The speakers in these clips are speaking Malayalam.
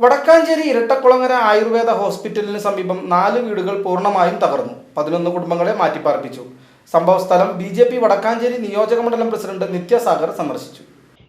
വടക്കാഞ്ചേരി ഇരട്ടക്കുളങ്ങര ആയുർവേദ ഹോസ്പിറ്റലിന് സമീപം നാല് വീടുകൾ പൂർണമായും തകർന്നു. പതിനൊന്ന് കുടുംബങ്ങളെ മാറ്റിപ്പാർപ്പിച്ചു. സംഭവസ്ഥലം ബി ജെ പി വടക്കാഞ്ചേരി നിയോജക മണ്ഡലം പ്രസിഡന്റ് നിത്യസാഗർ സന്ദർശിച്ചു.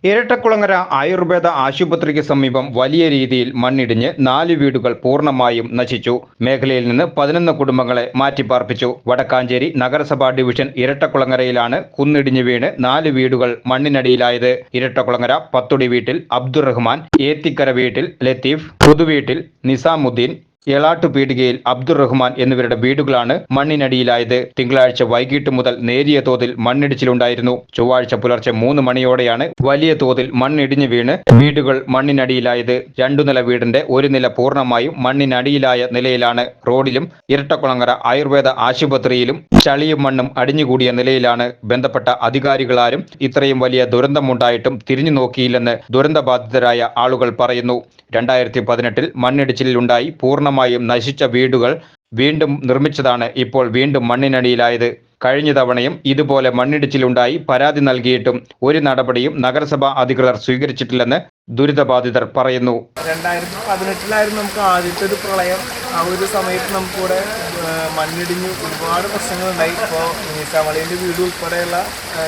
ഇരട്ടക്കുളങ്ങര ആയുർവേദ ആശുപത്രിക്ക് സമീപം വലിയ രീതിയിൽ മണ്ണിടിഞ്ഞ് നാല് വീടുകൾ പൂർണമായും നശിച്ചു. മേഖലയിൽ നിന്ന് പതിനൊന്ന് കുടുംബങ്ങളെ മാറ്റിപ്പാർപ്പിച്ചു. വടക്കാഞ്ചേരി നഗരസഭാ ഡിവിഷൻ ഇരട്ടക്കുളങ്ങരയിലാണ് കുന്നിടിഞ്ഞ് വീണ് നാല് വീടുകൾ മണ്ണിനടിയിലായത്. ഇരട്ടക്കുളങ്ങര പത്തുടി വീട്ടിൽ അബ്ദുറഹ്മാൻ ഏത്തിക്കര വീട്ടിൽ ലത്തീഫ് പുതുവീട്ടിൽ നിസാമുദ്ദീൻ എളാട്ടു പീടികയിൽ അബ്ദുറഹ്മാൻ എന്നിവരുടെ വീടുകളാണ് മണ്ണിനടിയിലായത്. തിങ്കളാഴ്ച വൈകിട്ട് മുതൽ നേരിയ തോതിൽ മണ്ണിടിച്ചിലുണ്ടായിരുന്നു. ചൊവ്വാഴ്ച പുലർച്ചെ മൂന്ന് മണിയോടെയാണ് വലിയ തോതിൽ മണ്ണിടിഞ്ഞു വീണ് വീടുകൾ മണ്ണിനടിയിലായത്. രണ്ടു നില വീടിന്റെ ഒരു നില പൂർണമായും മണ്ണിനടിയിലായ നിലയിലാണ്. റോഡിലും ഇരട്ടക്കുളങ്ങര ആയുർവേദ ആശുപത്രിയിലും ചളിയും മണ്ണും അടിഞ്ഞുകൂടിയ നിലയിലാണ് ബന്ധപ്പെട്ട അധികാരികളാരും ഇത്രയും വലിയ ദുരന്തമുണ്ടായിട്ടും തിരിഞ്ഞു നോക്കിയില്ലെന്ന് ദുരന്തബാധിതരായ ആളുകൾ പറയുന്നു. രണ്ടായിരത്തി പതിനെട്ടിൽ മണ്ണിടിച്ചിലുണ്ടായി. പൂർണമായും നശിച്ച വീടുകൾ വീണ്ടും നിർമ്മിച്ചതാണ് ഇപ്പോൾ വീണ്ടും മണ്ണിനടിയിലായത്. കഴിഞ്ഞ തവണയും ഇതുപോലെ മണ്ണിടിച്ചിലുണ്ടായി പരാതി നൽകിയിട്ടും ഒരു നടപടിയും നഗരസഭാ അധികൃതർ സ്വീകരിച്ചിട്ടില്ലെന്ന് ദുരിതബാധിതർ പറയുന്നു. രണ്ടായിരത്തി പതിനെട്ടിലായിരുന്നു നമുക്ക് ആദ്യത്തെ ഒരു പ്രളയം. ആ ഒരു സമയത്ത് നമുക്കിവിടെ മണ്ണിടിഞ്ഞ് ഒരുപാട് പ്രശ്നങ്ങളുണ്ടായി. ഇപ്പോൾ നീസാമളീന്റെ വീട് ഉൾപ്പെടെയുള്ള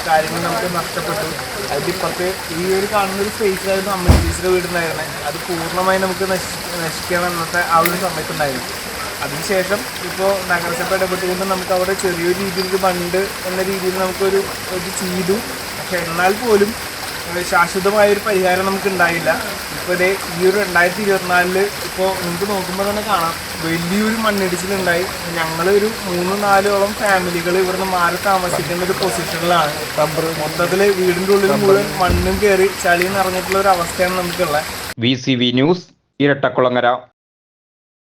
കാര്യങ്ങൾ നമുക്ക് നഷ്ടപ്പെട്ടു. അതിപ്പുറത്ത് ഈ ഒരു കാണുന്ന ഒരു സ്പേസിലായിരുന്നു അമ്മ ടീച്ചറുടെ വീടുണ്ടായിരുന്നത് അത് പൂർണമായി നമുക്ക് നശി നശിക്കണം എന്നത്തെ ആ ഒരു സമയത്തുണ്ടായിരുന്നു. അതിനുശേഷം ഇപ്പോൾ നഗരസഭ ഇടപെട്ടുകൊണ്ട് നമുക്ക് അവിടെ ചെറിയൊരു രീതിയിൽ ബണ്ട് എന്ന രീതിയിൽ നമുക്കൊരു ഇത് ചെയ്തു. പക്ഷെ എന്നാൽ പോലും ശാശ്വതമായൊരു ഒരു പരിഹാരം നമുക്ക് ഉണ്ടായില്ല ഇപ്പോൾ ഇതേ ഈ ഒരു രണ്ടായിരത്തി ഇരുപത്തിനാലിൽ ഇപ്പോൾ നിങ്ങൾക്ക് നോക്കുമ്പോൾ തന്നെ കാണാം. വലിയൊരു മണ്ണിടിച്ചിലുണ്ടായി. ഞങ്ങളൊരു ഒരു മൂന്ന് നാലോളം ഫാമിലികൾ ഇവിടുന്ന് മാറി താമസിക്കുന്ന ഒരു പൊസിഷനിലാണ്. മൊത്തത്തിൽ വീടിന്റെ ഉള്ളിൽ മുഴുവൻ മണ്ണും കയറി ചളിയും നിറഞ്ഞിട്ടുള്ള ഒരു അവസ്ഥയാണ് നമുക്കുള്ളത്. V C V news Irattakulangara.